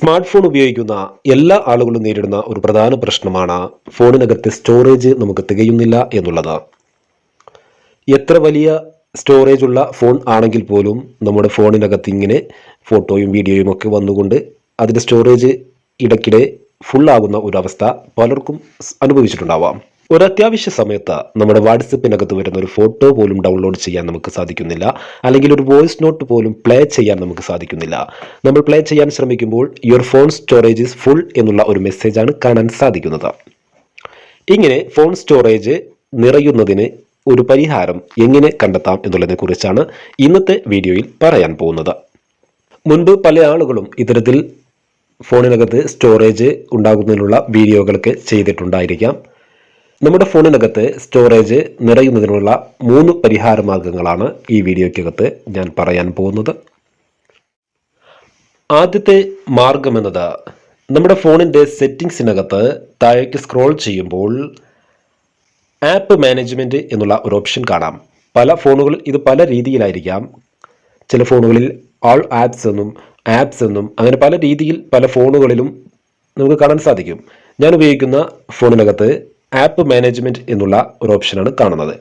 Smart phone ഉപയോഗിക്കുന്ന എല്ലാ ആളുകളും നേരിടുന്ന ഒരു പ്രധാന പ്രശ്നമാണ് ഫോണിനകത്തെ സ്റ്റോറേജ് നമുക്ക് തികയുന്നില്ല എന്നുള്ളത്. എത്ര വലിയ സ്റ്റോറേജ് ഉള്ള ഫോൺ ആണെങ്കിൽ പോലും നമ്മുടെ ഫോണിനകത്ത് ഇങ്ങനെ ഫോട്ടോയും വീഡിയോയും ഒക്കെ വന്നുകൊണ്ട് അതിന്റെ സ്റ്റോറേജ് ഇടയ്ക്കിടെ ഫുള്ളാകുന്ന ഒരു അവസ്ഥ പലർക്കും അനുഭവിച്ചിട്ടുണ്ടാവാം. ഒരു അത്യാവശ്യ സമയത്ത് നമ്മുടെ വാട്സപ്പിനകത്ത് വരുന്ന ഒരു ഫോട്ടോ പോലും ഡൗൺലോഡ് ചെയ്യാൻ നമുക്ക് സാധിക്കുന്നില്ല. അല്ലെങ്കിൽ ഒരു വോയിസ് നോട്ട് പോലും പ്ലേ ചെയ്യാൻ നമുക്ക് സാധിക്കുന്നില്ല. നമ്മൾ പ്ലേ ചെയ്യാൻ ശ്രമിക്കുമ്പോൾ your phone storage is full എന്നുള്ള ഒരു മെസ്സേജാണ് കാണാൻ സാധിക്കുന്നത്. ഇങ്ങനെ ഫോൺ സ്റ്റോറേജ് നിറയുന്നതിന് ഒരു പരിഹാരം എങ്ങനെ കണ്ടെത്താം എന്നുള്ളതിനെ കുറിച്ചാണ് ഇന്നത്തെ വീഡിയോയിൽ പറയാൻ പോകുന്നത്. മുൻപ് പല ആളുകളും ഇത്തരത്തിൽ ഫോണിനകത്ത് സ്റ്റോറേജ് ഉണ്ടാകുന്നതിനുള്ള വീഡിയോകളൊക്കെ ചെയ്തിട്ടുണ്ടായിരിക്കാം. നമ്മുടെ ഫോണിനകത്ത് സ്റ്റോറേജ് നിറയുന്നതിനുള്ള മൂന്ന് പരിഹാര മാർഗങ്ങളാണ് ഈ വീഡിയോയ്ക്കകത്ത് ഞാൻ പറയാൻ പോകുന്നത്. ആദ്യത്തെ മാർഗം എന്നത് നമ്മുടെ ഫോണിന്റെ സെറ്റിങ്സിനകത്ത് താഴേക്ക് സ്ക്രോൾ ചെയ്യുമ്പോൾ ആപ്പ് മാനേജ്മെന്റ് എന്നുള്ള ഒരു ഓപ്ഷൻ കാണാം. പല ഫോണുകളിൽ ഇത് പല രീതിയിലായിരിക്കാം. ചില ഫോണുകളിൽ ആൾ ആപ്സ് എന്നും ആപ്സ് എന്നും അങ്ങനെ പല രീതിയിൽ പല ഫോണുകളിലും നമുക്ക് കാണാൻ സാധിക്കും. ഞാൻ ഉപയോഗിക്കുന്ന ഫോണിനകത്ത് ആപ്പ് മാനേജ്മെന്റ് എന്നുള്ള ഒരു ഓപ്ഷനാണ് കാണുന്നത്.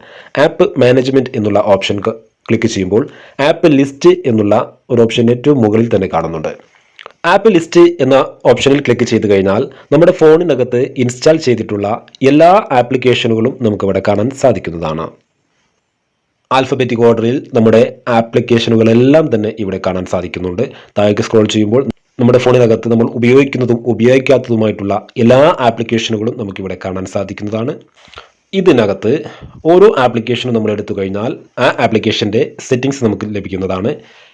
ആപ്പ് മാനേജ്മെന്റ് എന്നുള്ള ഓപ്ഷൻ ക്ലിക്ക് ചെയ്യുമ്പോൾ ആപ്പ് ലിസ്റ്റ് എന്നുള്ള ഒരു ഓപ്ഷൻ ഏറ്റവും മുകളിൽ തന്നെ കാണുന്നുണ്ട്. ആപ്പ് ലിസ്റ്റ് എന്ന ഓപ്ഷനിൽ ക്ലിക്ക് ചെയ്ത് കഴിഞ്ഞാൽ നമ്മുടെ ഫോണിനകത്ത് ഇൻസ്റ്റാൾ ചെയ്തിട്ടുള്ള എല്ലാ ആപ്ലിക്കേഷനുകളും നമുക്കിവിടെ കാണാൻ സാധിക്കുന്നതാണ്. ആൽഫബറ്റിക് ഓർഡറിൽ നമ്മുടെ ആപ്ലിക്കേഷനുകളെല്ലാം തന്നെ ഇവിടെ കാണാൻ സാധിക്കുന്നുണ്ട്. താഴേക്ക് സ്ക്രോൾ ചെയ്യുമ്പോൾ നമ്മുടെ ഫോണിനകത്ത് നമ്മൾ ഉപയോഗിക്കുന്നതും ഉപയോഗിക്കാത്തതുമായിട്ടുള്ള എല്ലാ ആപ്ലിക്കേഷനുകളും നമുക്കിവിടെ കാണാൻ സാധിക്കുന്നതാണ്. ഇതിനകത്ത് ഓരോ ആപ്ലിക്കേഷനും നമ്മൾ എടുത്തു കഴിഞ്ഞാൽ ആ ആപ്ലിക്കേഷന്റെ സെറ്റിങ്സ് നമുക്ക് ലഭിക്കുന്നതാണ്.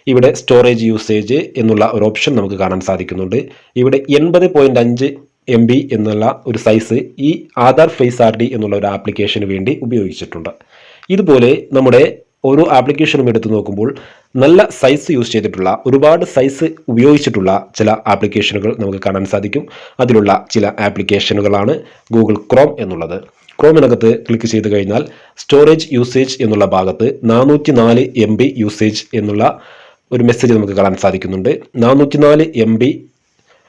ഇവിടെ സ്റ്റോറേജ് യൂസേജ് എന്നുള്ള ഒരു ഓപ്ഷൻ നമുക്ക് കാണാൻ സാധിക്കുന്നുണ്ട്. ഇവിടെ എൺപത് പോയിന്റ് അഞ്ച് എം ബി എന്നുള്ള ഒരു സൈസ് ഈ ആധാർ ഫേസ് ആർ ഡി എന്നുള്ള ഒരു ആപ്ലിക്കേഷന് വേണ്ടി ഉപയോഗിച്ചിട്ടുണ്ട്. ഇതുപോലെ നമ്മുടെ ഓരോ ആപ്ലിക്കേഷനും എടുത്തു നോക്കുമ്പോൾ നല്ല സൈസ് യൂസ് ചെയ്തിട്ടുള്ള ഒരുപാട് സൈസ് ഉപയോഗിച്ചിട്ടുള്ള ചില ആപ്ലിക്കേഷനുകൾ നമുക്ക് കാണാൻ സാധിക്കും. അതിലുള്ള ചില ആപ്ലിക്കേഷനുകളാണ് ഗൂഗിൾ ക്രോം എന്നുള്ളത്. ക്രോമിനകത്ത് ക്ലിക്ക് ചെയ്ത് കഴിഞ്ഞാൽ സ്റ്റോറേജ് യൂസേജ് എന്നുള്ള ഭാഗത്ത് നാനൂറ്റി നാല് എം ബി യൂസേജ് എന്നുള്ള ഒരു മെസ്സേജ് നമുക്ക് കാണാൻ സാധിക്കുന്നുണ്ട്. നാനൂറ്റി നാല് എം ബി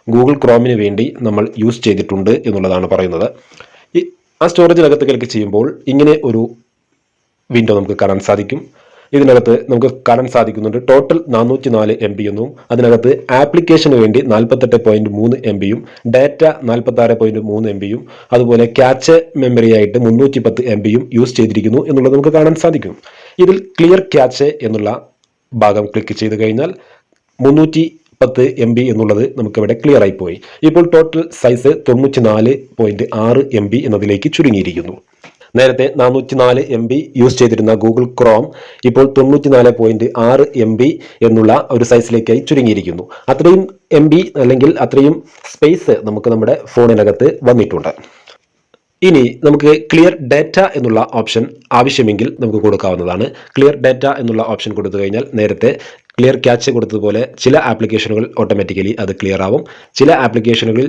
ഗൂഗിൾ ക്രോമിന് വേണ്ടി നമ്മൾ യൂസ് ചെയ്തിട്ടുണ്ട് എന്നുള്ളതാണ് പറയുന്നത്. ആ സ്റ്റോറേജിനകത്ത് ക്ലിക്ക് ചെയ്യുമ്പോൾ ഇങ്ങനെ ഒരു വിൻഡോ നമുക്ക് കാണാൻ സാധിക്കും. ഇതിനകത്ത് നമുക്ക് കാണാൻ സാധിക്കുന്നുണ്ട് ടോട്ടൽ നാനൂറ്റി നാല് എം ബി എന്നും അതിനകത്ത് ആപ്ലിക്കേഷന് വേണ്ടി നാൽപ്പത്തെട്ട് പോയിന്റ് മൂന്ന് എം ബിയും ഡാറ്റ നാൽപ്പത്തി ആറ് പോയിന്റ് മൂന്ന് എം ബിയും അതുപോലെ ക്യാച്ച് മെമ്മറി ആയിട്ട് മുന്നൂറ്റി പത്ത് എം ബിയും യൂസ് ചെയ്തിരിക്കുന്നു എന്നുള്ളത് നമുക്ക് കാണാൻ സാധിക്കും. ഇതിൽ ക്ലിയർ ക്യാച്ച് എന്നുള്ള ഭാഗം ക്ലിക്ക് ചെയ്ത് കഴിഞ്ഞാൽ മുന്നൂറ്റി പത്ത് എം ബി എന്നുള്ളത് നമുക്കിവിടെ ക്ലിയർ ആയി പോയി. ഇപ്പോൾ ടോട്ടൽ സൈസ് തൊണ്ണൂറ്റി നാല് പോയിന്റ് ആറ് എം ബി എന്നതിലേക്ക് ചുരുങ്ങിയിരിക്കുന്നു. നേരത്തെ നാനൂറ്റി നാല് എം ബി യൂസ് ചെയ്തിരുന്ന ഗൂഗിൾ ക്രോം ഇപ്പോൾ തൊണ്ണൂറ്റി നാല് പോയിന്റ് ആറ് എം ബി എന്നുള്ള ഒരു സൈസിലേക്കായി ചുരുങ്ങിയിരിക്കുന്നു. അത്രയും എം ബി അല്ലെങ്കിൽ അത്രയും സ്പേസ് നമുക്ക് നമ്മുടെ ഫോണിനകത്ത് വന്നിട്ടുണ്ട്. ഇനി നമുക്ക് ക്ലിയർ ഡാറ്റ എന്നുള്ള ഓപ്ഷൻ ആവശ്യമെങ്കിൽ നമുക്ക് കൊടുക്കാവുന്നതാണ്. ക്ലിയർ ഡാറ്റ എന്നുള്ള ഓപ്ഷൻ കൊടുത്തു കഴിഞ്ഞാൽ നേരത്തെ ക്ലിയർ ക്യാച്ച് കൊടുത്തതുപോലെ ചില ആപ്ലിക്കേഷനുകൾ ഓട്ടോമാറ്റിക്കലി അത് ക്ലിയർ ആവും. ചില ആപ്ലിക്കേഷനുകളിൽ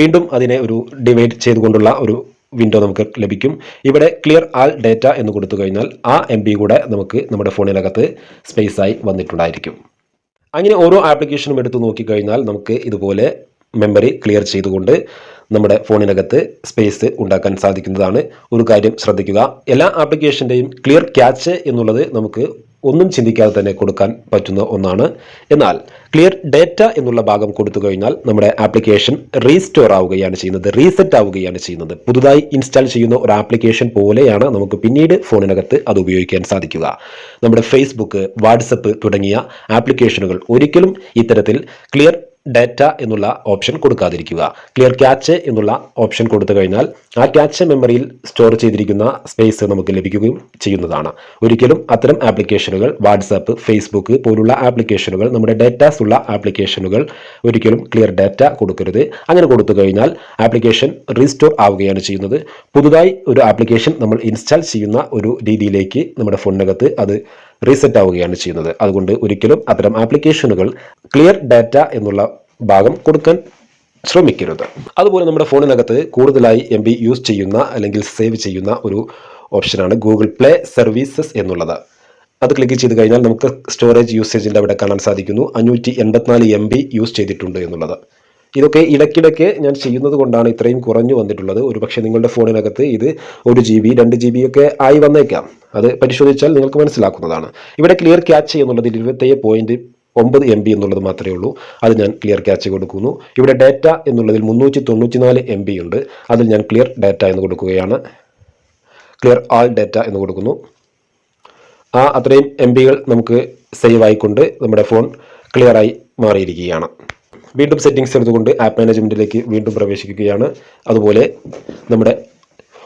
വീണ്ടും അതിനെ ഒരു ഡിവൈഡ് ചെയ്തുകൊണ്ടുള്ള ഒരു വിൻഡോ നമുക്ക് ലഭിക്കും. ഇവിടെ ക്ലിയർ ആൾ ഡേറ്റ എന്ന് കൊടുത്തു കഴിഞ്ഞാൽ ആ എം ബി കൂടെ നമുക്ക് നമ്മുടെ ഫോണിനകത്ത് സ്പേസ് ആയി വന്നിട്ടുണ്ടായിരിക്കും. അങ്ങനെ ഓരോ ആപ്ലിക്കേഷനും എടുത്ത് നോക്കിക്കഴിഞ്ഞാൽ നമുക്ക് ഇതുപോലെ മെമ്മറി ക്ലിയർ ചെയ്തുകൊണ്ട് നമ്മുടെ ഫോണിനകത്ത് സ്പേസ് ഉണ്ടാക്കാൻ സാധിക്കുന്നതാണ്. ഒരു കാര്യം ശ്രദ്ധിക്കുക. എല്ലാ ആപ്ലിക്കേഷന്റെയും ക്ലിയർ ക്യാച്ച് എന്നുള്ളത് നമുക്ക് ഒന്നും ചിന്തിക്കാതെ തന്നെ കൊടുക്കാൻ പറ്റുന്ന ഒന്നാണ്. എന്നാൽ ക്ലിയർ ഡേറ്റ എന്നുള്ള ഭാഗം കൊടുത്തു കഴിഞ്ഞാൽ നമ്മുടെ ആപ്ലിക്കേഷൻ റീസ്റ്റോർ ആവുകയാണ് ചെയ്യുന്നത് റീസെറ്റ് ആവുകയാണ് ചെയ്യുന്നത്. പുതുതായി ഇൻസ്റ്റാൾ ചെയ്യുന്ന ഒരു ആപ്ലിക്കേഷൻ പോലെയാണ് നമുക്ക് പിന്നീട് ഫോണിനകത്ത് അത് ഉപയോഗിക്കാൻ സാധിക്കുക. നമ്മുടെ ഫേസ്ബുക്ക് വാട്സപ്പ് തുടങ്ങിയ ആപ്ലിക്കേഷനുകൾ ഒരിക്കലും ഇത്തരത്തിൽ ക്ലിയർ ഡാറ്റ എന്നുള്ള ഓപ്ഷൻ കൊടുക്കാതിരിക്കുക. ക്ലിയർ ക്യാച്ച് എന്നുള്ള ഓപ്ഷൻ കൊടുത്തു കഴിഞ്ഞാൽ ആ ക്യാച്ച് മെമ്മറിയിൽ സ്റ്റോർ ചെയ്തിരിക്കുന്ന സ്പേസ് നമുക്ക് ലഭിക്കുകയും ചെയ്യുന്നതാണ്. ഒരിക്കലും അത്തരം ആപ്ലിക്കേഷനുകൾ വാട്സാപ്പ് ഫേസ്ബുക്ക് പോലുള്ള ആപ്ലിക്കേഷനുകൾ നമ്മുടെ ഡേറ്റാസ് ഉള്ള ആപ്ലിക്കേഷനുകൾ ഒരിക്കലും ക്ലിയർ ഡാറ്റ കൊടുക്കരുത്. അങ്ങനെ കൊടുത്തു കഴിഞ്ഞാൽ ആപ്ലിക്കേഷൻ റീസ്റ്റോർ ആവുകയാണ് ചെയ്യുന്നത്. പുതുതായി ഒരു ആപ്ലിക്കേഷൻ നമ്മൾ ഇൻസ്റ്റാൾ ചെയ്യുന്ന ഒരു രീതിയിലേക്ക് നമ്മുടെ ഫോണിനകത്ത് അത് റീസെറ്റ് ആവുകയാണ് ചെയ്യുന്നത്. അതുകൊണ്ട് ഒരിക്കലും അത്തരം ആപ്ലിക്കേഷനുകൾ ക്ലിയർ ഡാറ്റ എന്നുള്ള ഭാഗം കൊടുക്കാൻ ശ്രമിക്കരുത്. അതുപോലെ നമ്മുടെ ഫോണിനകത്ത് കൂടുതലായി എം ബി യൂസ് ചെയ്യുന്ന അല്ലെങ്കിൽ സേവ് ചെയ്യുന്ന ഒരു ഓപ്ഷനാണ് ഗൂഗിൾ പ്ലേ സർവീസസ് എന്നുള്ളത്. അത് ക്ലിക്ക് ചെയ്ത് കഴിഞ്ഞാൽ നമുക്ക് സ്റ്റോറേജ് യൂസേജിന്റെ അവിടെ കാണാൻ സാധിക്കുന്നു. അഞ്ഞൂറ്റി എൺപത്തിനാല് എം ബി യൂസ് ചെയ്തിട്ടുണ്ട് എന്നുള്ളത്. ഇതൊക്കെ ഇടയ്ക്കിടയ്ക്ക് ഞാൻ ചെയ്യുന്നത് കൊണ്ടാണ് ഇത്രയും കുറഞ്ഞു വന്നിട്ടുള്ളത്. ഒരുപക്ഷെ നിങ്ങളുടെ ഫോണിനകത്ത് ഇത് ഒരു ജി ബി രണ്ട് ജി ബി ഒക്കെ ആയി വന്നേക്കാം. അത് പരിശോധിച്ചാൽ നിങ്ങൾക്ക് മനസ്സിലാക്കുന്നതാണ്. ഇവിടെ ക്ലിയർ ക്യാച്ച് എന്നുള്ളത് ഇരുപത്തേഴ് പോയിന്റ് ഒമ്പത് എം ബി എന്നുള്ളത് മാത്രമേ ഉള്ളൂ. അത് ഞാൻ ക്ലിയർ ക്യാച്ച് കൊടുക്കുന്നു. ഇവിടെ ഡാറ്റ എന്നുള്ളതിൽ മുന്നൂറ്റി തൊണ്ണൂറ്റി നാല് എം ബി ഉണ്ട്. അതിൽ ഞാൻ ക്ലിയർ ഡാറ്റ എന്ന് കൊടുക്കുകയാണ്. ക്ലിയർ ആൾ ഡാറ്റ എന്ന് കൊടുക്കുന്നു. ആ അത്രയും എം ബികൾ നമുക്ക് സേവ് ആയിക്കൊണ്ട് നമ്മുടെ ഫോൺ ക്ലിയറായി മാറിയിരിക്കുകയാണ്. വീണ്ടും സെറ്റിംഗ്സ് എടുത്തുകൊണ്ട് ആപ്പ് മാനേജ്മെന്റിലേക്ക് വീണ്ടും പ്രവേശിക്കുകയാണ്. അതുപോലെ നമ്മുടെ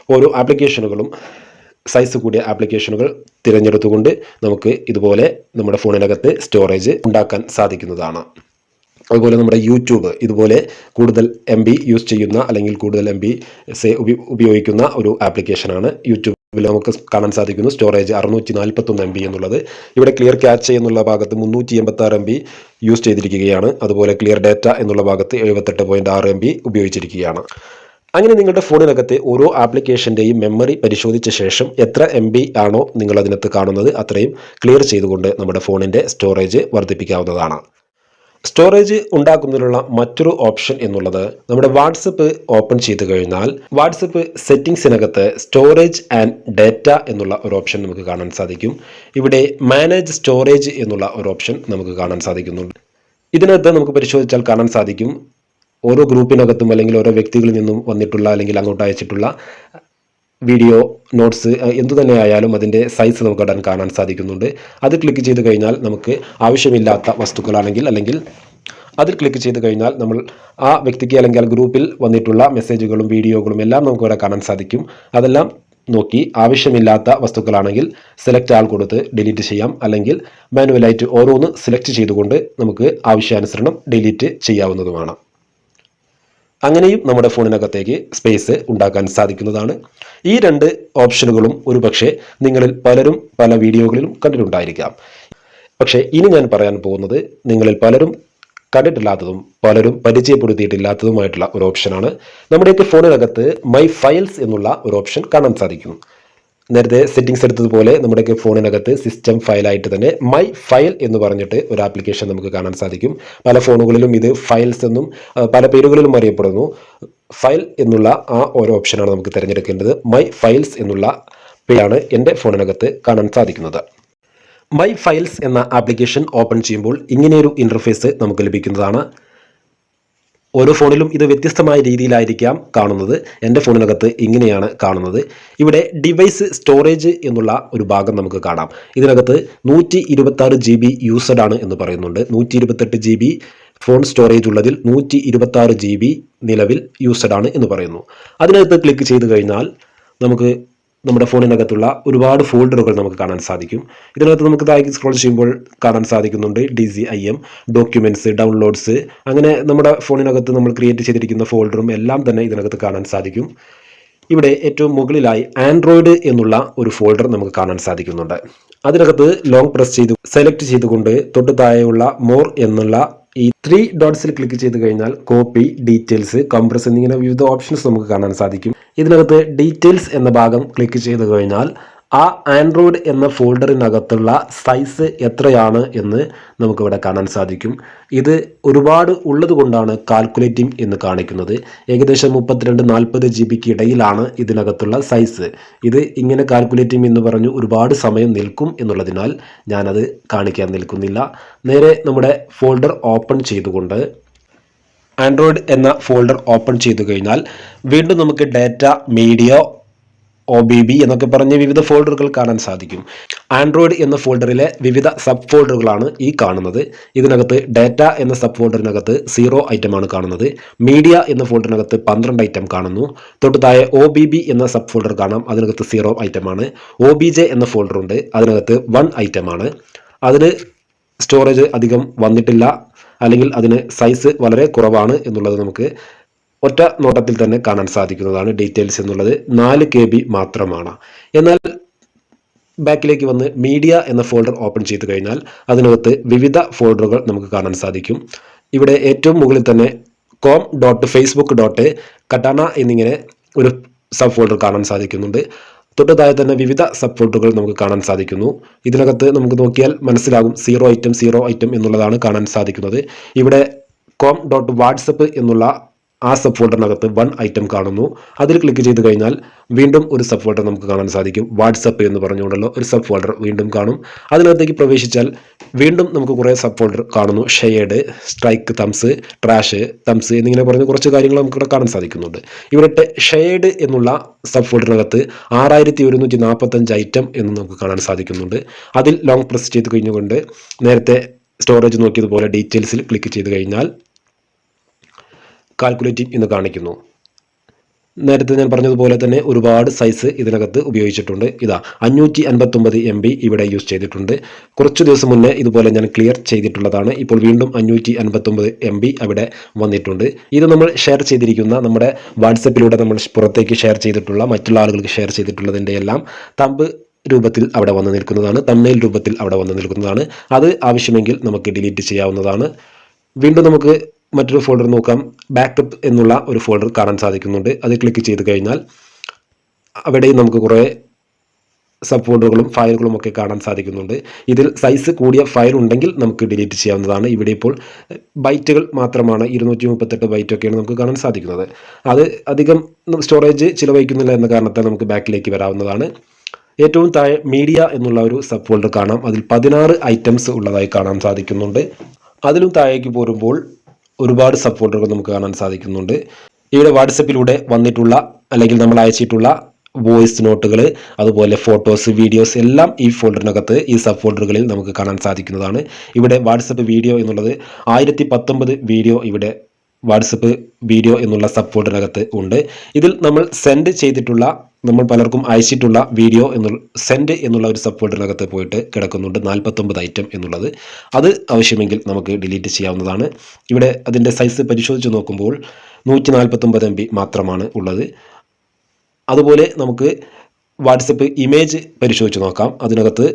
ഓരോ ആപ്ലിക്കേഷനുകളും സൈസ് കൂടിയ ആപ്ലിക്കേഷനുകൾ തിരഞ്ഞെടുത്തുകൊണ്ട് നമുക്ക് ഇതുപോലെ നമ്മുടെ ഫോണിനകത്ത് സ്റ്റോറേജ് ഉണ്ടാക്കാൻ സാധിക്കുന്നതാണ്. അതുപോലെ നമ്മുടെ യൂട്യൂബ് ഇതുപോലെ കൂടുതൽ എം ബി യൂസ് ചെയ്യുന്ന അല്ലെങ്കിൽ കൂടുതൽ എം ബി ഉപയോഗിക്കുന്ന ഒരു ആപ്ലിക്കേഷനാണ് യൂട്യൂബിൽ നമുക്ക് കാണാൻ സാധിക്കുന്നു. സ്റ്റോറേജ് അറുന്നൂറ്റി നാൽപ്പത്തൊന്ന് എം ബി എന്നുള്ളത്. ഇവിടെ ക്ലിയർ ക്യാച്ച് എന്നുള്ള ഭാഗത്ത് മുന്നൂറ്റി എൺപത്താറ് എം ബി യൂസ് ചെയ്തിരിക്കുകയാണ്. അതുപോലെ ക്ലിയർ ഡാറ്റ എന്നുള്ള ഭാഗത്ത് എഴുപത്തെട്ട് പോയിന്റ് ആറ് എം ബി ഉപയോഗിച്ചിരിക്കുകയാണ്. അങ്ങനെ നിങ്ങളുടെ ഫോണിനകത്തെ ഓരോ ആപ്ലിക്കേഷന്റെയും മെമ്മറി പരിശോധിച്ച ശേഷം എത്ര എം ബി ആണോ നിങ്ങൾ അതിനകത്ത് കാണുന്നത് അത്രയും ക്ലിയർ ചെയ്തുകൊണ്ട് നമ്മുടെ ഫോണിന്റെ സ്റ്റോറേജ് വർദ്ധിപ്പിക്കാവുന്നതാണ്. സ്റ്റോറേജ് ഉണ്ടാക്കുന്നതിനുള്ള മറ്റൊരു ഓപ്ഷൻ എന്നുള്ളത് നമ്മുടെ വാട്സപ്പ് ഓപ്പൺ ചെയ്ത് കഴിഞ്ഞാൽ വാട്സപ്പ് സെറ്റിംഗ്സിനകത്ത് സ്റ്റോറേജ് ആൻഡ് ഡാറ്റ എന്നുള്ള ഒരു ഓപ്ഷൻ നമുക്ക് കാണാൻ സാധിക്കും. ഇവിടെ മാനേജ് സ്റ്റോറേജ് എന്നുള്ള ഒരു ഓപ്ഷൻ നമുക്ക് കാണാൻ സാധിക്കുന്നുണ്ട്. ഇതിനകത്ത് നമുക്ക് പരിശോധിച്ചാൽ കാണാൻ സാധിക്കും ഓരോ ഗ്രൂപ്പിനകത്തും അല്ലെങ്കിൽ ഓരോ വ്യക്തികളിൽ നിന്നും വന്നിട്ടുള്ള അല്ലെങ്കിൽ അങ്ങോട്ട് അയച്ചിട്ടുള്ള വീഡിയോ നോട്ട്സ് എന്തു തന്നെ ആയാലും അതിന്റെ സൈസ് നമുക്ക് അവിടെ കാണാൻ സാധിക്കുന്നുണ്ട്. അത് ക്ലിക്ക് ചെയ്ത് കഴിഞ്ഞാൽ നമുക്ക് ആവശ്യമില്ലാത്ത വസ്തുക്കളാണെങ്കിൽ അല്ലെങ്കിൽ അതിൽ ക്ലിക്ക് ചെയ്ത് കഴിഞ്ഞാൽ നമ്മൾ ആ വ്യക്തിക്ക് അല്ലെങ്കിൽ ആ ഗ്രൂപ്പിൽ വന്നിട്ടുള്ള മെസ്സേജുകളും വീഡിയോകളും എല്ലാം നമുക്ക് ഇവിടെ കാണാൻ സാധിക്കും. അതെല്ലാം നോക്കി ആവശ്യമില്ലാത്ത വസ്തുക്കളാണെങ്കിൽ സെലക്ട് ആൾ കൊടുത്ത് ഡിലീറ്റ് ചെയ്യാം. അല്ലെങ്കിൽ മാനുവലായിട്ട് ഓരോന്ന് സെലക്ട് ചെയ്തുകൊണ്ട് നമുക്ക് ആവശ്യാനുസരണം ഡിലീറ്റ് ചെയ്യാവുന്നതുമാണ്. അങ്ങനെയും നമ്മുടെ ഫോണിനകത്തേക്ക് സ്പേസ് ഉണ്ടാക്കാൻ സാധിക്കുന്നതാണ്. ഈ രണ്ട് ഓപ്ഷനുകളും ഒരുപക്ഷെ നിങ്ങളിൽ പലരും പല വീഡിയോകളിലും കണ്ടിട്ടുണ്ടായിരിക്കാം. പക്ഷേ ഇനി ഞാൻ പറയാൻ പോകുന്നത് നിങ്ങളിൽ പലരും കണ്ടിട്ടില്ലാത്തതും പലരും പരിചയപ്പെടുത്തിയിട്ടില്ലാത്തതുമായിട്ടുള്ള ഒരു ഓപ്ഷനാണ് നമ്മുടെയൊക്കെ ഫോണിനകത്ത് മൈ ഫയൽസ് എന്നുള്ള ഒരു ഓപ്ഷൻ കാണാൻ സാധിക്കും നേരത്തെ സെറ്റിംഗ്സ് എടുത്തതുപോലെ നമ്മുടെയൊക്കെ ഫോണിനകത്ത് സിസ്റ്റം ഫയലായിട്ട് തന്നെ മൈ ഫയൽ എന്ന് പറഞ്ഞിട്ട് ഒരു ആപ്ലിക്കേഷൻ നമുക്ക് കാണാൻ സാധിക്കും. പല ഫോണുകളിലും ഇത് ഫയൽസ് എന്നും പല പേരുകളിലും അറിയപ്പെടുന്നു. ഫയൽ എന്നുള്ള ആ ഓരോ ഓപ്ഷനാണ് നമുക്ക് തിരഞ്ഞെടുക്കേണ്ടത്. മൈ ഫയൽസ് എന്നുള്ള പേരാണ് എന്റെ ഫോണിനകത്ത് കാണാൻ സാധിക്കുന്നത്. മൈ ഫയൽസ് എന്ന ആപ്ലിക്കേഷൻ ഓപ്പൺ ചെയ്യുമ്പോൾ ഇങ്ങനെയൊരു ഇന്റർഫേസ് നമുക്ക് ലഭിക്കുന്നതാണ്. ഓരോ ഫോണിലും ഇത് വ്യത്യസ്തമായ രീതിയിലായിരിക്കാം കാണുന്നത്. എന്റെ ഫോണിനകത്ത് ഇങ്ങനെയാണ് കാണുന്നത്. ഇവിടെ ഡിവൈസ് സ്റ്റോറേജ് എന്നുള്ള ഒരു ഭാഗം നമുക്ക് കാണാം. ഇതിനകത്ത് നൂറ്റി ഇരുപത്താറ് ജി ബി എന്ന് പറയുന്നുണ്ട്. നൂറ്റി ഇരുപത്തെട്ട് ജി ബി ഫോൺ സ്റ്റോറേജ് ഉള്ളതിൽ നൂറ്റി ഇരുപത്താറ് ജി ബി നിലവിൽ യൂസഡ് ആണ് എന്ന് പറയുന്നു. അതിനകത്ത് ക്ലിക്ക് ചെയ്ത് കഴിഞ്ഞാൽ നമുക്ക് നമ്മുടെ ഫോണിനകത്തുള്ള ഒരുപാട് ഫോൾഡറുകൾ നമുക്ക് കാണാൻ സാധിക്കും. ഇതിനകത്ത് നമുക്ക് താഴേക്ക് സ്ക്രോൾ ചെയ്യുമ്പോൾ കാണാൻ സാധിക്കുന്നുണ്ട് D C I M documents downloads അങ്ങനെ നമ്മുടെ ഫോണിനകത്ത് നമ്മൾ ക്രിയേറ്റ് ചെയ്തിരിക്കുന്ന ഫോൾഡറും എല്ലാം തന്നെ ഇതിനകത്ത് കാണാൻ സാധിക്കും. ഇവിടെ ഏറ്റവും മുകളിലായി ആൻഡ്രോയിഡ് എന്നുള്ള ഒരു ഫോൾഡർ നമുക്ക് കാണാൻ സാധിക്കുന്നുണ്ട്. അതിനകത്ത് ലോങ് പ്രസ് ചെയ്ത് സെലക്ട് ചെയ്തുകൊണ്ട് തൊട്ട് താഴെയുള്ള മോർ എന്നുള്ള ഈ ത്രീ ഡോട്ട്സിൽ ക്ലിക്ക് ചെയ്ത് കഴിഞ്ഞാൽ കോപ്പി ഡീറ്റെയിൽസ് കംപ്രസ് എന്നിങ്ങനെ വിവിധ ഓപ്ഷൻസ് നമുക്ക് കാണാൻ സാധിക്കും. ഇതിനകത്ത് ഡീറ്റെയിൽസ് എന്ന ഭാഗം ക്ലിക്ക് ചെയ്ത് കഴിഞ്ഞാൽ ആ ആൻഡ്രോയിഡ് എന്ന ഫോൾഡറിനകത്തുള്ള സൈസ് എത്രയാണ് എന്ന് നമുക്കിവിടെ കാണാൻ സാധിക്കും. ഇത് ഒരുപാട് ഉള്ളതുകൊണ്ടാണ് കാൽക്കുലേറ്റിംഗ് എന്ന് കാണിക്കുന്നത്. ഏകദേശം മുപ്പത്തിരണ്ട് നാൽപ്പത് ജി ബിക്ക് ഇടയിലാണ് ഇതിനകത്തുള്ള സൈസ്. ഇത് ഇങ്ങനെ കാൽക്കുലേറ്റിംഗ് എന്ന് പറഞ്ഞു ഒരുപാട് സമയം നിൽക്കും എന്നുള്ളതിനാൽ ഞാനത് കാണിക്കാൻ നിൽക്കുന്നില്ല. നേരെ നമ്മുടെ ഫോൾഡർ ഓപ്പൺ ചെയ്തുകൊണ്ട് ആൻഡ്രോയിഡ് എന്ന ഫോൾഡർ ഓപ്പൺ ചെയ്തു കഴിഞ്ഞാൽ വീണ്ടും നമുക്ക് data media O B B എന്നൊക്കെ പറഞ്ഞ് വിവിധ ഫോൾഡറുകൾ കാണാൻ സാധിക്കും. ആൻഡ്രോയിഡ് എന്ന ഫോൾഡറിലെ വിവിധ സബ് ഫോൾഡറുകളാണ് ഈ കാണുന്നത്. ഇതിനകത്ത് ഡാറ്റ എന്ന സബ് ഫോൾഡറിനകത്ത് സീറോ ഐറ്റമാണ് കാണുന്നത്. മീഡിയ എന്ന ഫോൾഡറിനകത്ത് പന്ത്രണ്ട് ഐറ്റം കാണുന്നു. തൊട്ട് താഴെ ഒ ബി ബി എന്ന സബ് ഫോൾഡർ കാണാം. അതിനകത്ത് സീറോ ഐറ്റമാണ്. ഒ ബി ജെ എന്ന ഫോൾഡർ ഉണ്ട്. അതിനകത്ത് വൺ ഐറ്റമാണ്. അതിന് സ്റ്റോറേജ് അധികം വന്നിട്ടില്ല. അല്ലെങ്കിൽ അതിന് സൈസ് വളരെ കുറവാണ് എന്നുള്ളത് നമുക്ക് ഒറ്റ നോട്ടത്തിൽ തന്നെ കാണാൻ സാധിക്കുന്നതാണ് ഡീറ്റെയിൽസ് എന്നുള്ളത്. നാല് കെ ബി മാത്രമാണ്. എന്നാൽ ബാക്കിലേക്ക് വന്ന് മീഡിയ എന്ന ഫോൾഡർ ഓപ്പൺ ചെയ്ത് കഴിഞ്ഞാൽ അതിനകത്ത് വിവിധ ഫോൾഡറുകൾ നമുക്ക് കാണാൻ സാധിക്കും. ഇവിടെ ഏറ്റവും മുകളിൽ തന്നെ com dot Facebook dot katana എന്നിങ്ങനെ ഒരു സബ് ഫോൾഡർ കാണാൻ സാധിക്കുന്നുണ്ട്. തൊട്ട് താഴെ തന്നെ വിവിധ സബ് ഫോൾഡറുകൾ നമുക്ക് കാണാൻ സാധിക്കുന്നു. ഇതിനകത്ത് നമുക്ക് നോക്കിയാൽ മനസ്സിലാകും സീറോ ഐറ്റം സീറോ ഐറ്റം എന്നുള്ളതാണ് കാണാൻ സാധിക്കുന്നത്. ഇവിടെ കോം ഡോട്ട് വാട്സപ്പ് എന്നുള്ള ആ സബ് ഫോൾഡറിനകത്ത് വൺ ഐറ്റം കാണുന്നു. അതിൽ ക്ലിക്ക് ചെയ്ത് കഴിഞ്ഞാൽ വീണ്ടും ഒരു സബ് ഫോൾഡർ നമുക്ക് കാണാൻ സാധിക്കും. വാട്സപ്പ് എന്ന് പറഞ്ഞുകൊണ്ടല്ലോ ഒരു സബ് ഫോൾഡർ വീണ്ടും കാണും. അതിനകത്തേക്ക് പ്രവേശിച്ചാൽ വീണ്ടും നമുക്ക് കുറേ സബ് ഫോൾഡർ കാണുന്നു. Shared strike thumbs trash thumbs എന്നിങ്ങനെ പറഞ്ഞ് കുറച്ച് കാര്യങ്ങൾ നമുക്കിവിടെ കാണാൻ സാധിക്കുന്നുണ്ട്. ഇവിടെ ഷെയർഡ് എന്നുള്ള സബ് ഫോൾഡറിനകത്ത് ആറായിരത്തി ഒരുന്നൂറ്റി നാൽപ്പത്തഞ്ച് ഐറ്റം എന്ന് നമുക്ക് കാണാൻ സാധിക്കുന്നുണ്ട്. അതിൽ ലോങ് പ്രസ് ചെയ്ത് കഴിഞ്ഞുകൊണ്ട് നേരത്തെ സ്റ്റോറേജ് നോക്കിയതുപോലെ ഡീറ്റെയിൽസിൽ ക്ലിക്ക് ചെയ്ത് കഴിഞ്ഞാൽ കാൽക്കുലേറ്റിംഗ് എന്ന് കാണിക്കുന്നു. നേരത്തെ ഞാൻ പറഞ്ഞതുപോലെ തന്നെ ഒരുപാട് സൈസ് ഇതിനകത്ത് ഉപയോഗിച്ചിട്ടുണ്ട്. ഇതാ അഞ്ഞൂറ്റി അൻപത്തൊമ്പത് എം ബി ഇവിടെ യൂസ് ചെയ്തിട്ടുണ്ട്. കുറച്ച് ദിവസം മുന്നേ ഇതുപോലെ ഞാൻ ക്ലിയർ ചെയ്തിട്ടുള്ളതാണ്. ഇപ്പോൾ വീണ്ടും അഞ്ഞൂറ്റി അൻപത്തൊമ്പത് എം ബി അവിടെ വന്നിട്ടുണ്ട്. ഇത് നമ്മൾ ഷെയർ ചെയ്തിരിക്കുന്ന നമ്മുടെ വാട്സപ്പിലൂടെ നമ്മൾ പുറത്തേക്ക് ഷെയർ ചെയ്തിട്ടുള്ള മറ്റുള്ള ആളുകൾക്ക് ഷെയർ ചെയ്തിട്ടുള്ളതിന്റെ എല്ലാം തമ്പ് രൂപത്തിൽ അവിടെ വന്ന് നിൽക്കുന്നതാണ്. തമ്മയിൽ രൂപത്തിൽ അവിടെ വന്ന് നിൽക്കുന്നതാണ്. അത് ആവശ്യമെങ്കിൽ നമുക്ക് ഡിലീറ്റ് ചെയ്യാവുന്നതാണ്. വീണ്ടും നമുക്ക് മറ്റൊരു ഫോൾഡർ നോക്കാം. ബാക്കപ്പ് എന്നുള്ള ഒരു ഫോൾഡർ കാണാൻ സാധിക്കുന്നുണ്ട്. അത് ക്ലിക്ക് ചെയ്ത് കഴിഞ്ഞാൽ അവിടെയും നമുക്ക് കുറേ സബ് ഫോൾഡറുകളും ഫയലുകളും ഒക്കെ കാണാൻ സാധിക്കുന്നുണ്ട്. ഇതിൽ സൈസ് കൂടിയ ഫയൽ ഉണ്ടെങ്കിൽ നമുക്ക് ഡിലീറ്റ് ചെയ്യാവുന്നതാണ്. ഇവിടെ ഇപ്പോൾ ബൈറ്റുകൾ മാത്രമാണ് ഇരുന്നൂറ്റി മുപ്പത്തെട്ട് ബൈറ്റൊക്കെയാണ് നമുക്ക് കാണാൻ സാധിക്കുന്നത്. അത് അധികം സ്റ്റോറേജ് ചിലവഴിക്കുന്നില്ല എന്ന കാരണത്താൽ നമുക്ക് ബാക്കിലേക്ക് വരാവുന്നതാണ്. ഏറ്റവും താഴെ മീഡിയ എന്നുള്ള ഒരു സബ് ഫോൾഡർ കാണാം. അതിൽ പതിനാറ് ഐറ്റംസ് ഉള്ളതായി കാണാൻ സാധിക്കുന്നുണ്ട്. അതിലും താഴേക്ക് പോരുമ്പോൾ ഒരുപാട് സപ്പോർട്ടുകൾ നമുക്ക് കാണാൻ സാധിക്കുന്നുണ്ട്. ഇവിടെ വാട്സപ്പിലൂടെ വന്നിട്ടുള്ള അല്ലെങ്കിൽ നമ്മൾ അയച്ചിട്ടുള്ള വോയിസ് നോട്ടുകൾ അതുപോലെ ഫോട്ടോസ് വീഡിയോസ് എല്ലാം ഈ ഫോൾഡറിനകത്ത് ഈ സബ് ഫോൾഡറുകളിൽ നമുക്ക് കാണാൻ സാധിക്കുന്നതാണ്. ഇവിടെ വാട്സപ്പ് വീഡിയോ എന്നുള്ളത് ആയിരത്തി പത്തൊമ്പത് വീഡിയോ ഇവിടെ വാട്സപ്പ് വീഡിയോ എന്നുള്ള സബ് ഫോൾഡറിനകത്ത് ഉണ്ട്. ഇതിൽ നമ്മൾ സെൻഡ് ചെയ്തിട്ടുള്ള നമ്മൾ പലർക്കും അയച്ചിട്ടുള്ള വീഡിയോ എന്നുള്ള സെൻഡ് എന്നുള്ള ഒരു സബ് ഫോൾഡറിനകത്ത് പോയിട്ട് കിടക്കുന്നുണ്ട്. നാൽപ്പത്തൊമ്പത് ഐറ്റം എന്നുള്ളത്. അത് ആവശ്യമെങ്കിൽ നമുക്ക് ഡിലീറ്റ് ചെയ്യാവുന്നതാണ്. ഇവിടെ അതിന്റെ സൈസ് പരിശോധിച്ച് നോക്കുമ്പോൾ നൂറ്റി മാത്രമാണ് ഉള്ളത്. അതുപോലെ നമുക്ക് വാട്സപ്പ് ഇമേജ് പരിശോധിച്ച് നോക്കാം. അതിനകത്ത്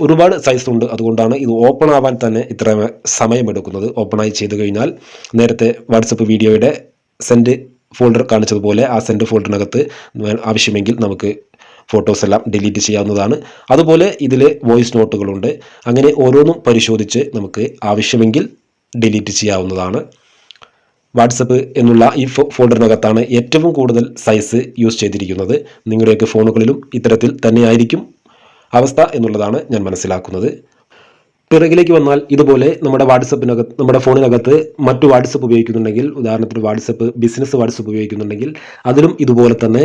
ഒരുപാട് സൈസ് ഉണ്ട്. അതുകൊണ്ടാണ് ഇത് ഓപ്പൺ ആവാൻ തന്നെ ഇത്ര സമയമെടുക്കുന്നത്. ഓപ്പണായി ചെയ്തു കഴിഞ്ഞാൽ നേരത്തെ വാട്സപ്പ് വീഡിയോയുടെ സെൻഡ് ഫോൾഡർ കാണിച്ചതുപോലെ ആ സെൻഡ് ഫോൾഡറിനകത്ത് ആവശ്യമെങ്കിൽ നമുക്ക് ഫോട്ടോസ് എല്ലാം ഡിലീറ്റ് ചെയ്യാവുന്നതാണ്. അതുപോലെ ഇതിൽ വോയിസ് നോട്ടുകളുണ്ട് അങ്ങനെ ഓരോന്നും പരിശോധിച്ച് നമുക്ക് ആവശ്യമെങ്കിൽ ഡിലീറ്റ് ചെയ്യാവുന്നതാണ്. വാട്സപ്പ് എന്നുള്ള ഈ ഫോൾഡറിനകത്താണ് ഏറ്റവും കൂടുതൽ സൈസ് യൂസ് ചെയ്തിരിക്കുന്നത്. നിങ്ങളുടെയൊക്കെ ഫോണുകളിലും ഇത്തരത്തിൽ തന്നെയായിരിക്കും അവസ്ഥ എന്നുള്ളതാണ് ഞാൻ മനസ്സിലാക്കുന്നത്. പിറകിലേക്ക് വന്നാൽ ഇതുപോലെ നമ്മുടെ വാട്സപ്പിനകത്ത് നമ്മുടെ ഫോണിനകത്ത് മറ്റു വാട്സപ്പ് ഉപയോഗിക്കുന്നുണ്ടെങ്കിൽ ഉദാഹരണത്തിന് വാട്സപ്പ് ബിസിനസ് വാട്സപ്പ് ഉപയോഗിക്കുന്നുണ്ടെങ്കിൽ അതിലും ഇതുപോലെ തന്നെ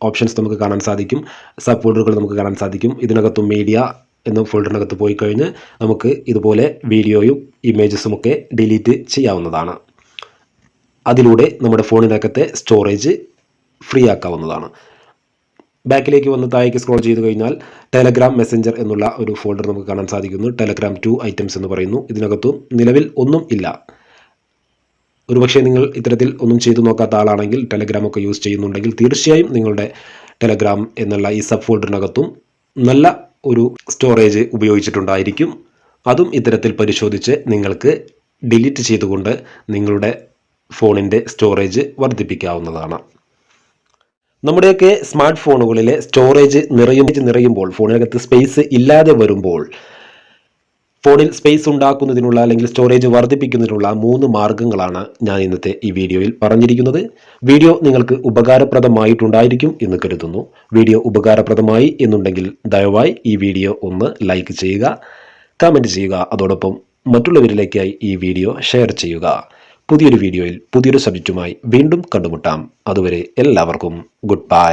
ഓപ്ഷൻസ് നമുക്ക് കാണാൻ സാധിക്കും. സബ് ഫോൾഡറുകൾ നമുക്ക് കാണാൻ സാധിക്കും. ഇതിനകത്തും മീഡിയ എന്ന ഫോൾഡറിനകത്ത് പോയി കഴിഞ്ഞ് നമുക്ക് ഇതുപോലെ വീഡിയോയും ഇമേജസും ഒക്കെ ഡിലീറ്റ് ചെയ്യാവുന്നതാണ്. അതിലൂടെ നമ്മുടെ ഫോണിനകത്തെ സ്റ്റോറേജ് ഫ്രീ ആക്കാവുന്നതാണ്. ബാക്കിലേക്ക് വന്ന് താഴേക്ക് സ്ക്രോൾ ചെയ്ത് കഴിഞ്ഞാൽ ടെലഗ്രാം മെസ്സഞ്ചർ എന്നുള്ള ഒരു ഫോൾഡർ നമുക്ക് കാണാൻ സാധിക്കുന്നു. ടെലഗ്രാം ടു ഐറ്റംസ് എന്ന് പറയുന്നു. ഇതിനകത്തും നിലവിൽ ഒന്നും ഇല്ല. ഒരുപക്ഷെ നിങ്ങൾ ഇത്തരത്തിൽ ഒന്നും ചെയ്തു നോക്കാത്ത ആളാണെങ്കിൽ ടെലഗ്രാം ഒക്കെ യൂസ് ചെയ്യുന്നുണ്ടെങ്കിൽ തീർച്ചയായും നിങ്ങളുടെ ടെലഗ്രാം എന്നുള്ള ഈ സബ് ഫോൾഡറിനകത്തും നല്ല ഒരു സ്റ്റോറേജ് ഉപയോഗിച്ചിട്ടുണ്ടായിരിക്കും. അതും ഇത്തരത്തിൽ പരിശോധിച്ച് നിങ്ങൾക്ക് ഡിലീറ്റ് ചെയ്തുകൊണ്ട് നിങ്ങളുടെ ഫോണിന്റെ സ്റ്റോറേജ് വർദ്ധിപ്പിക്കാവുന്നതാണ്. നമ്മുടെയൊക്കെ സ്മാർട്ട് ഫോണുകളിലെ സ്റ്റോറേജ് നിറയും നിറയുമ്പോൾ ഫോണിനകത്ത് സ്പേസ് ഇല്ലാതെ വരുമ്പോൾ ഫോണിൽ സ്പേസ് ഉണ്ടാക്കുന്നതിനുള്ള അല്ലെങ്കിൽ സ്റ്റോറേജ് വർദ്ധിപ്പിക്കുന്നതിനുള്ള മൂന്ന് മാർഗങ്ങളാണ് ഞാൻ ഇന്നത്തെ ഈ വീഡിയോയിൽ പറഞ്ഞിരിക്കുന്നത്. വീഡിയോ നിങ്ങൾക്ക് ഉപകാരപ്രദമായിട്ടുണ്ടായിരിക്കും എന്ന് കരുതുന്നു. വീഡിയോ ഉപകാരപ്രദമായി എന്നുണ്ടെങ്കിൽ ദയവായി ഈ വീഡിയോ ഒന്ന് ലൈക്ക് ചെയ്യുക കമന്റ് ചെയ്യുക. അതോടൊപ്പം മറ്റുള്ളവരിലേക്കായി ഈ വീഡിയോ ഷെയർ ചെയ്യുക. പുതിയൊരു വീഡിയോയിൽ പുതിയൊരു സബ്ജക്റ്റുമായി വീണ്ടും കണ്ടുമുട്ടാം. അതുവരെ എല്ലാവർക്കും ഗുഡ് ബൈ